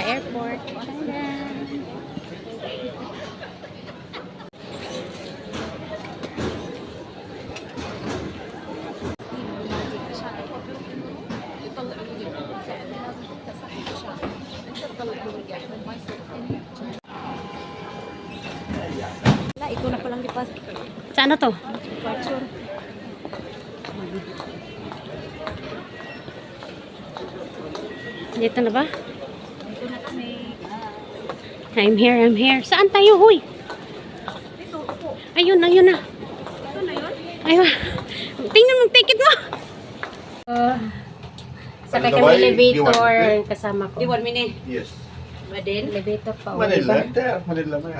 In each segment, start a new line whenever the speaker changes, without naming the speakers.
the airport.
Ito na palang lipas.
Saan na to?
Departure.
Dito na ba?
Ito na kami.
I'm here, I'm here. Saan tayo, huy?
Ito, ito.
Ayun, ayun na.
Ito na yun?
Ayun. Tingnan mo, ticket mo. Uh, sakay kami
Ano ba,
elevator
D1?
kasama ko.
Di one minute.
Yes.
Badin.
Elevator pa. oh,
Manila.
diba?
There, Manila may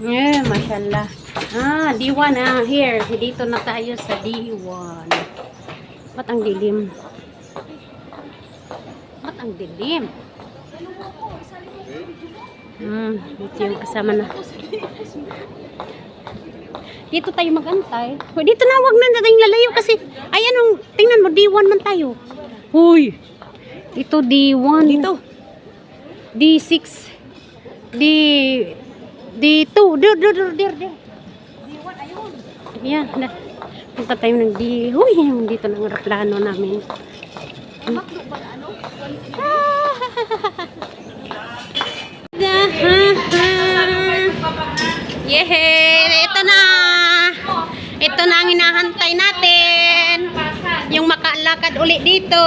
Eh, mashallah. Ah, D1 ah. Here, dito na tayo sa D1. Ba't ang dilim? Ang dilim? Hmm, dito yung kasama na. Dito tayo magantay. Hoy, dito na, wag na natin lalayo kasi, ay anong, tingnan mo, D1 man tayo. Huy! Ito D1.
Dito.
D6. D... D2. Dir, dir, dir, dir, dir.
D1, ayun.
Yan. Na. Punta tayo ng D... Huy, dito ng aeroplano namin.
Makdo ba na ano?
Yehey! Ito na! Ito na ang hinahantay natin. Yung makalakad uli dito.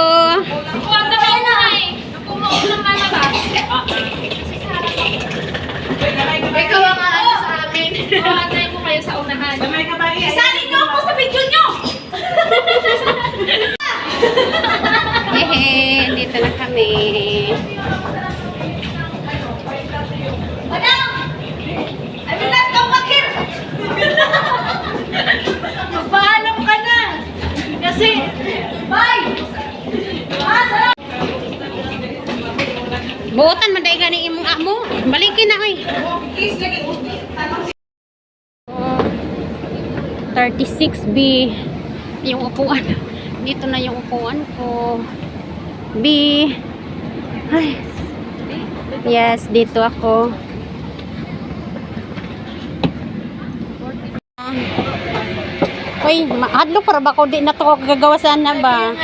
Ikaw ang ano sa amin. Antay ko kayo sa unahan. Isali niyo ako sa video niyo!
Yehey! Dito na kami.
Madam! I will not come back here! Magpaalam ka na! Kasi, bye! Ah!
Buotan man dahil gani imong amo. Balikin na oy.
Please, lagi.
36B yung upuan. Dito na yung upuan ko. B. Ay. Yes, dito ako. Hoy, mahadlo para ba ko di na to gagawasan na ba?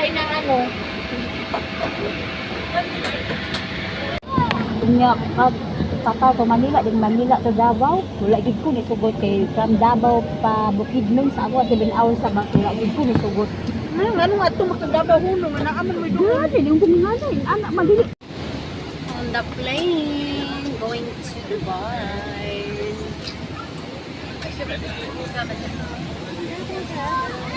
Unya, kag kaka to Manila, din Manila to Davao. Wala gid ko ni sugot kay from Davao pa Bukidnon sa ako 7 hours sa bus. Wala gid ko ni sugot.
Ano, ano nga ito? Makadabaw huno. Manaaman mo doon.
Ano yung kuminganay? Anak madili.
On the plane, going to Dubai. Lunch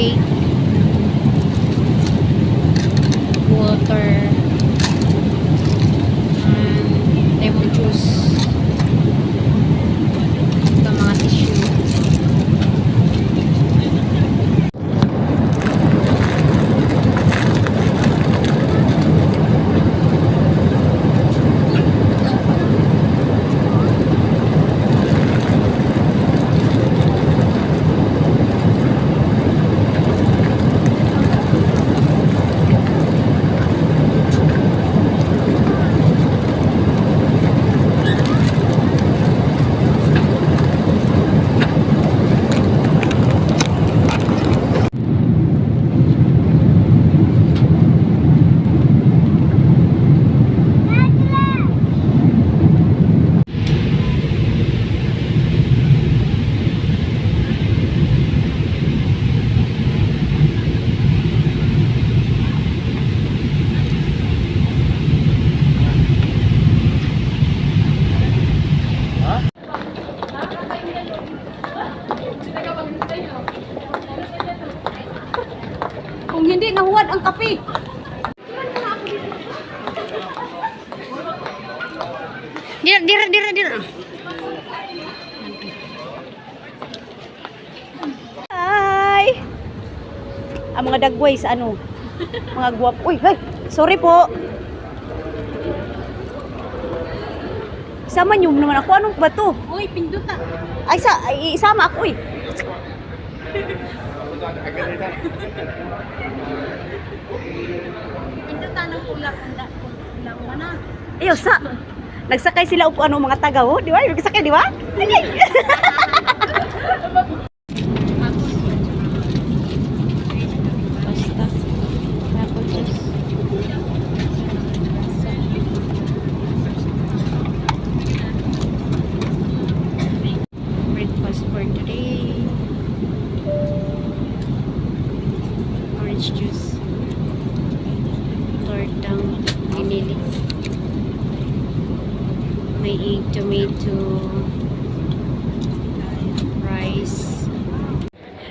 okay hindi nahuwad ang kape. Dira, dira, dira, dira.
Hi! Ang mga dagway sa ano? Mga guwap. Uy, hey! Sorry po! Isama niyo naman ako. Anong ba to?
Uy, pinduta.
Ay, sa, ay, isama ako eh.
Pinduta ng ulap. Ulang mo na.
Ayaw, sa. Nagsakay sila upo ano mga taga, oh. Di ba? Nagsakay, di ba? Ay,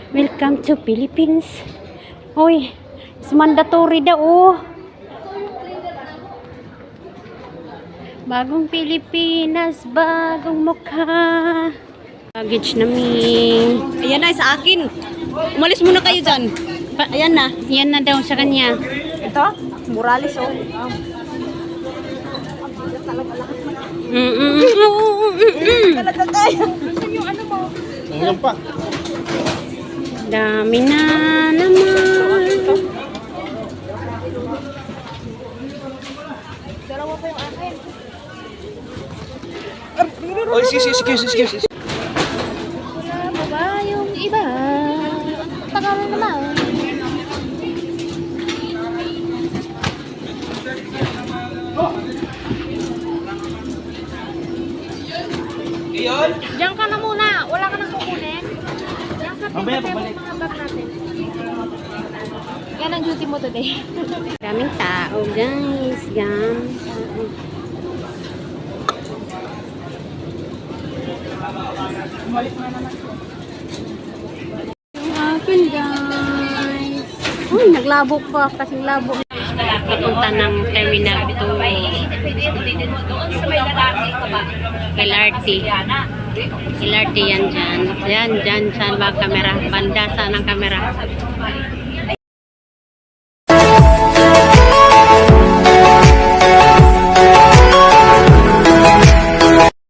Welcome to Philippines. Hoy, it's mandatory daw oh. Bagong Pilipinas, bagong mukha. Baggage namin.
Ayan na, sa akin. Umalis muna kayo dyan.
Pa-
Ayan na.
Yan na daw sa kanya.
Ito? Morales, oh.
Mm -mm. Mm -mm.
Talaga tayo.
Hanggang pa.
Dami na naman.
Oh, excuse, excuse, excuse, excuse.
Wala mo ba yung iba? Tagal naman. Diyan ka na muna. Wala ka nang kukunin. Diyan ka
Mamaya,
natin. Yan ang duty mo today.
Daming tao, guys. Yan. Yung akin, guys. Uy, naglabo pa. Kasing labo. Papunta ng Terminal 2. LRT. LRT yan dyan. Yan, dyan, dyan ba kamera? Banda saan ang kamera?